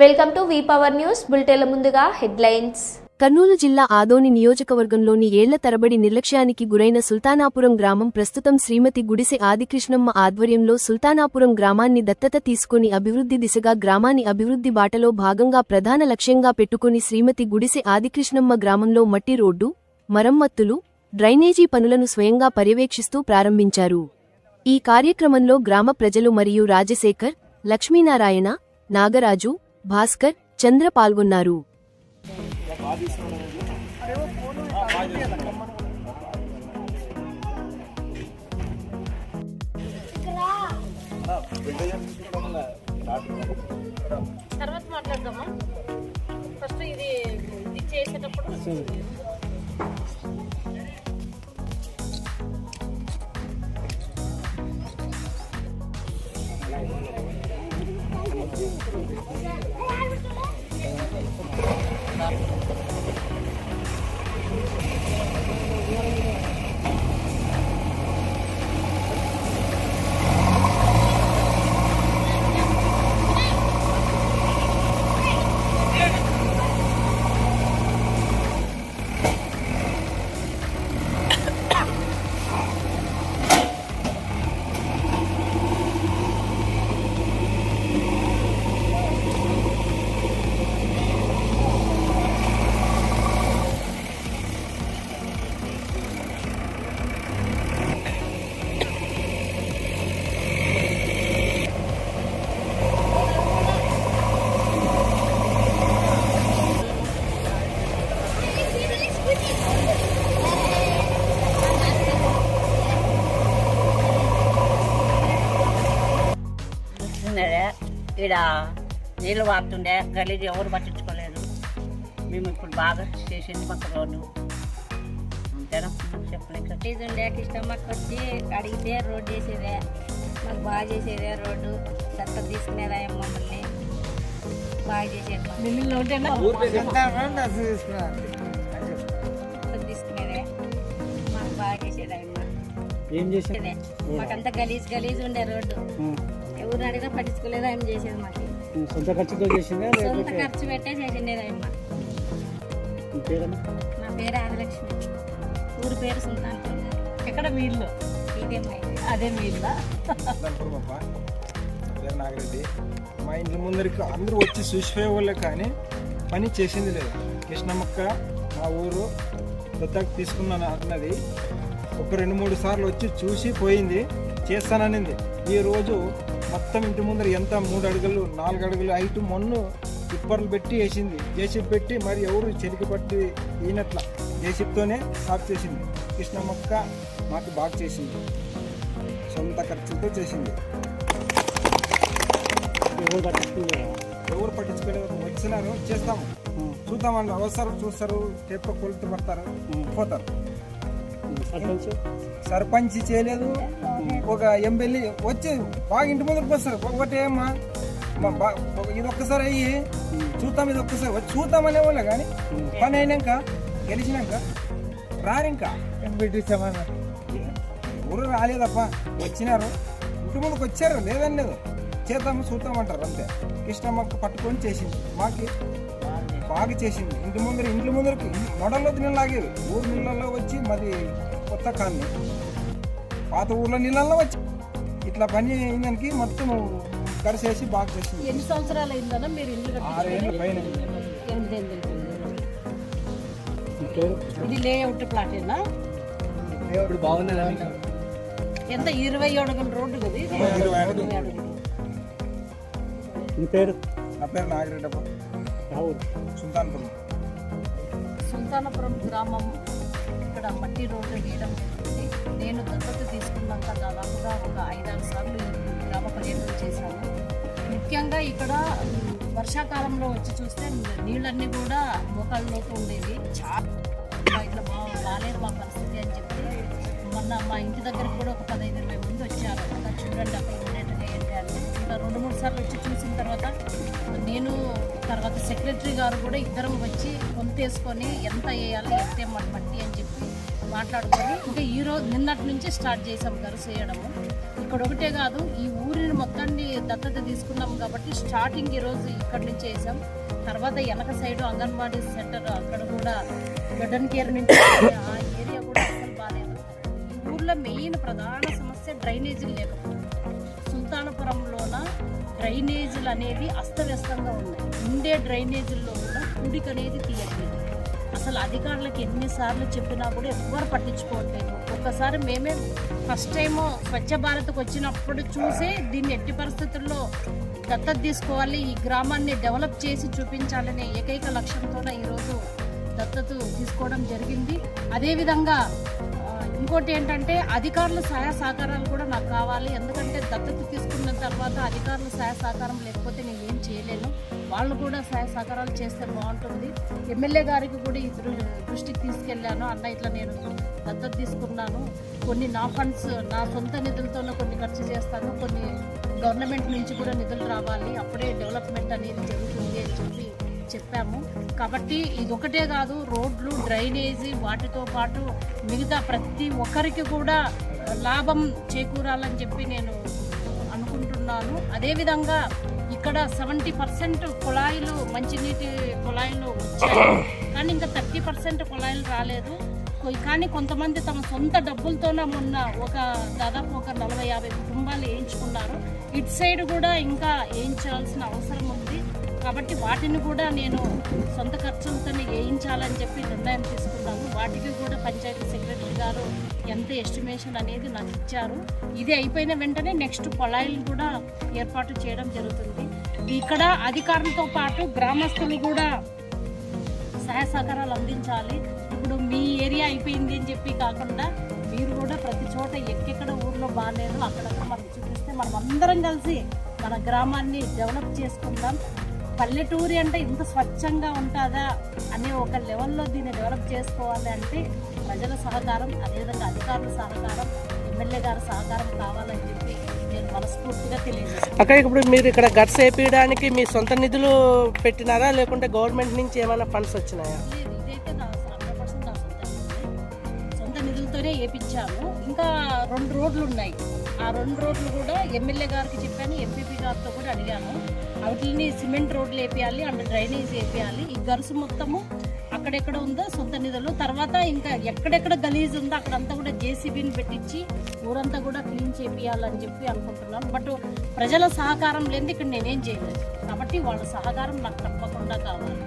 Welcome to V power news బులెటిన్ల ముందుగా headlines. Kurnool జిల్లా ఆదోని నియోజకవర్గంలోని ఏళ్ళ తరబడి నిర్లక్ష్యానికి గురైన సుల్తానాపురం గ్రామం ప్రస్తుతం శ్రీమతి గుడిసె ఆదికృష్ణమ్మ ఆధ్వర్యంలో సుల్తానాపురం గ్రామాన్ని దత్తత తీసుకుని అభివృద్ధి దిశగా గ్రామాన్ని అభివృద్ధి బాటలో భాగంగా ప్రధాన లక్ష్యంగా పెట్టుకుని శ్రీమతి గుడిసె ఆదికృష్ణమ్మ గ్రామంలో మట్టి రోడ్డు మరమ్మత్తులు డ్రైనేజీ పనులను స్వయంగా పర్యవేక్షిస్తూ ప్రారంభించారు. ఈ కార్యక్రమంలో గ్రామ ప్రజలు మరియు రాజశేఖర్ లక్ష్మీనారాయణ నాగరాజు భాస్కర్ చంద్ర పాల్గొన్నారు. తర్వాత మాట్లాడదామా? ఫస్ట్ ఇది ఇది చేసేటప్పుడు ఈడ నీళ్ళు వాడుతుండే గలీజ్ ఎవరు పట్టించుకోలేదు. మేము ఇప్పుడు బాగా చేసింది మాకు రోడ్డు? అంతేనా? చెప్పలేక. ఇది ఉండే కృష్ణమ్మకి వచ్చి అడిగితే రోడ్డు వేసేదే. మాకు బాగా చేసేదే రోడ్డు. చెత్త తీసుకునేదా మమ్మల్ని. బాగా చేసేది మాకు. తీసుకునేదే. మాకు బాగా చేసేది ఏం చేసేదే. మాకంతా గలీజ్ గలీజ్ ఉండే రోడ్డు. ఎవరు అడిగినా పట్టించుకోలేదా ఏం చేసేది మాకు. సొంత ఖర్చుతో చేసిందా సొంత ఖర్చు పెట్టే చేసిండేది పేరమ్మా? నా పేరు ఆదిలక్ష్మి. ఊరి పేరు సుల్తాన్ ఎక్కడ మీ ఇల్లు? ఇదే మా ఇల్లు. అదే మీ ఇల్లా? నాగిరెడ్డి. మా ఇంటి ముందరికి అందరూ వచ్చి చూసిపోయేవాళ్ళే కానీ పని చేసింది లేదు. కృష్ణమ్మక్క మా ఊరు దత్తకు తీసుకున్నాను అన్నది. ఒక రెండు మూడు సార్లు వచ్చి చూసి పోయింది. చేస్తాననింది. ఈ రోజు మొత్తం ఇంటి ముందర ఎంత? మూడు అడుగులు నాలుగు అడుగులు ఐటు మొన్ను టిప్పర్లు పెట్టి వేసింది. జేసీబీ పెట్టి మరి ఎవరు చెరికి పట్టి ఈనట్ల. జేసీబీతోనే సాఫ్ చేసింది. కృష్ణమ్మక్క మాకు బాగా చేసింది. సొంత ఖర్చుతో చేసింది. ఎవరు పట్టించుకోలేదు? ఎవరు పట్టించుకోలేదు? వచ్చినారు చేస్తాము. చూద్దామండి అవసరం చూస్తారు టేప కొలుతూ పడతారు పోతారు. సర్పంచ్? చేయలేదు ఒక ఎమ్మెల్యే వచ్చి బాగా ఇంటి ముందుకు వస్తారు. ఒకటే అమ్మా మా బా- ఒక- ఇది ఒక్కసారి అయ్యి చూద్దాం ఇది ఒక్కసారి వచ్చి చూద్దామనే వాళ్ళే కానీ పని అయినాక గెలిచినాక రారింకా ఎవరు రాలేదప్ప వచ్చినారు. ఇంటి ముందుకు వచ్చారు లేదని లేదు. చేద్దాము చూద్దామంటారు అంతే. కృష్ణమ్మక్క పట్టుకొని చేసింది. మాకి బాగా చేసింది. ఇంటి ముందర ఇంటి ముందరకి మొడల్లో నీళ్ళు లాగేవి. ఊరు నీళ్ళల్లో వచ్చి మాది కొత్త కాలనీ. పాత ఊర్లో నీళ్ళల్లో వచ్చి ఇట్లా పని అయిందానికి మొత్తం కరిసేసి బాగా చేసింది. ఎన్ని సంవత్సరాలు అయిందన్నా మీరు ఇల్లు కట్టి ఆరేళ్ళ పైన. ఇది లేఅవుట్ ప్లాటేనా ఇప్పుడు బాగుందా ఎంత? ఇరవై అడుగుల రోడ్డు కదా ఇది? ఇరవై అడుగులు. ఇరవై అడుగులు. మీ పేరు? నా పేరు నాగిరెడ్డప్ప. ఊరు సుల్తాన్పురం. సుల్తానపురం గ్రామం ఇక్కడ మట్టి రోడ్డు వేయడం జరిగింది. నేను దత్తత తీసుకున్నాక దాదాపుగా ఒక ఐదారు సార్లు గ్రామ పర్యటన చేశాను. ముఖ్యంగా ఇక్కడ వర్షాకాలంలో వచ్చి చూస్తే నీళ్ళన్నీ కూడా మోకాళ్ళలోకి ఉండేవి. చాలా ఇట్లా బా బాగాలేదు మా పరిస్థితి అని చెప్పి మొన్న మా ఇంటి దగ్గర కూడా ఒక పదహైదు ఇరవై మంది వచ్చారు. అక్కడ చూడండి అక్కడ ఉండేట్టుగా ఏంటి అంటే రెండు మూడు సార్లు వచ్చి చూసిన తర్వాత నేను తర్వాత సెక్రటరీ గారు కూడా ఇద్దరం వచ్చి కొంతేసుకొని ఎంత వేయాలి ఎంత మట్టి అని చెప్పి మాట్లాడుకొని ఇంకా ఈ రోజు నిన్నటి నుంచి స్టార్ట్ చేసాం గరుసు వేయడము ఇక్కడ ఒకటే కాదు ఈ ఊరిని మొత్తాన్ని దత్తత తీసుకున్నాం కాబట్టి స్టార్టింగ్ ఈరోజు ఇక్కడి ఇక్కడ నుంచి వేసాం తర్వాత వెనక సైడ్ అంగన్వాడీ సెంటర్ అక్కడ కూడా గడ్డన్ కేర్ నుంచి ఆ ఏరియా కూడా అసలు బాగాలేదు. ఊర్లో మెయిన్ ప్రధాన సమస్య డ్రైనేజీ లేకపోతే సుల్తానపురంలోన డ్రైనేజీలు అనేది అస్తవ్యస్తంగా ఉన్నాయి. ఉండే డ్రైనేజీల్లో కూడా కుడికి అనేది తీయట్లేదు. అసలు అధికారులకు ఎన్నిసార్లు చెప్పినా కూడా ఎవ్వరు పట్టించుకోవట్లేదు. ఒక్కసారి మేమే ఫస్ట్ టైము స్వచ్ఛ భారత్కి వచ్చినప్పుడు చూసే దీన్ని ఎట్టి పరిస్థితుల్లో దత్తత తీసుకోవాలి ఈ గ్రామాన్ని డెవలప్ చేసి చూపించాలనే ఏకైక లక్ష్యంతోనే ఈరోజు దత్తత తీసుకోవడం జరిగింది. అదేవిధంగా ఇంకోటి ఏంటంటే అధికారుల సహాయ సహకారాలు కూడా నాకు కావాలి. ఎందుకంటే దత్తత తీసుకున్న తర్వాత అధికారుల సహాయ సహకారం లేకపోతే నేను ఏం చేయలేను. వాళ్ళు కూడా సహాయ సహకారాలు చేస్తే బాగుంటుంది. ఎమ్మెల్యే గారికి కూడా ఈ దృష్టికి తీసుకెళ్ళాను. అన్న ఇట్లా నేను దత్తత తీసుకున్నాను. కొన్ని నా ఫండ్స్ నా సొంత నిధులతోనే కొన్ని ఖర్చు చేస్తాను. కొన్ని గవర్నమెంట్ నుంచి కూడా నిధులు రావాలి. అప్పుడే డెవలప్మెంట్ అనేది జరుగుతుంది అని చెప్పి చెప్పాము. కాబట్టి ఇది ఒకటే కాదు రోడ్లు డ్రైనేజీ వాటితో పాటు మిగతా ప్రతి ఒక్కరికి కూడా లాభం చేకూరాలని చెప్పి నేను అనుకుంటున్నాను. అదేవిధంగా ఇక్కడ సెవెంటీ పర్సెంట్ కుళాయిలు మంచినీటి కుళాయిలు వచ్చాయి. కానీ ఇంకా థర్టీ పర్సెంట్ కుళాయిలు రాలేదు. కానీ కొంతమంది తమ సొంత డబ్బులతోనే మొన్న ఒక దాదాపు ఒక నలభై యాభై కుటుంబాలు వేయించుకున్నారు. ఇటు సైడ్ కూడా ఇంకా వేయించాల్సిన అవసరం ఉంది. కాబట్టి వాటిని కూడా నేను సొంత ఖర్చులతో వేయించాలని చెప్పి నిర్ణయం తీసుకున్నాను. వాటికి కూడా పంచాయతీ సెక్రటరీ గారు ఎంత ఎస్టిమేషన్ అనేది నాకు ఇచ్చారు. ఇది అయిపోయిన వెంటనే నెక్స్ట్ పొలాయిలు కూడా ఏర్పాటు చేయడం జరుగుతుంది. ఇక్కడ అధికారులతో పాటు గ్రామస్తులు కూడా సహాయ సహకారాలు అందించాలి. ఇప్పుడు మీ ఏరియా అయిపోయింది అని చెప్పి కాకుండా మీరు కూడా ప్రతి చోట ఎక్కెక్కడ ఊర్లో బాగాలేదు అక్కడక్కడ మనకు చూపిస్తే మనం అందరం కలిసి మన గ్రామాన్ని డెవలప్ చేసుకుందాం. పల్లెటూరి అంటే ఇంత స్వచ్ఛంగా ఉంటుందా అనే ఒక లెవెల్లో దీన్ని డెవలప్ చేసుకోవాలి అంటే ప్రజల సహకారం అదేవిధంగా అధికారుల సహకారం ఎమ్మెల్యే గారి సహకారం కావాలని చెప్పి నేను మనస్ఫూర్తిగా తెలియజేస్తాను అక్కడ ఇప్పుడు మీరు ఇక్కడ గట్స్ వేపించడానికి మీ సొంత నిధులు పెట్టినారా? లేకుంటే గవర్నమెంట్ నుంచి ఏమైనా ఫండ్స్ వచ్చినాయా? లేదు ఇదైతే నా హండ్రెడ్ పర్సెంట్ నా సొంత నిధులే. సొంత నిధులతోనే వేయించాను ఇంకా రెండు రోడ్లు ఉన్నాయి. ఆ రెండు రోడ్లు కూడా ఎమ్మెల్యే గారికి చెప్పాను ఎంపీపీ గారితో కూడా అడిగాను. వాటిని సిమెంట్ రోడ్లు వేపియాలి అండ్ డ్రైనేజ్ వేపియాలి. ఈ గరుసు మొత్తము అక్కడెక్కడ ఉందో సొంత నిధులు. తర్వాత ఇంకా ఎక్కడెక్కడ గలీజ్ ఉందో అక్కడంతా కూడా జేసీబీని పెట్టించి ఊరంతా కూడా క్లీన్ చేపియాలని చెప్పి అనుకుంటున్నాను బట్ ప్రజల సహకారం లేనిది ఇక్కడ నేనేం చేయలేదు. కాబట్టి వాళ్ళ సహకారం నాకు తప్పకుండా కావాలి.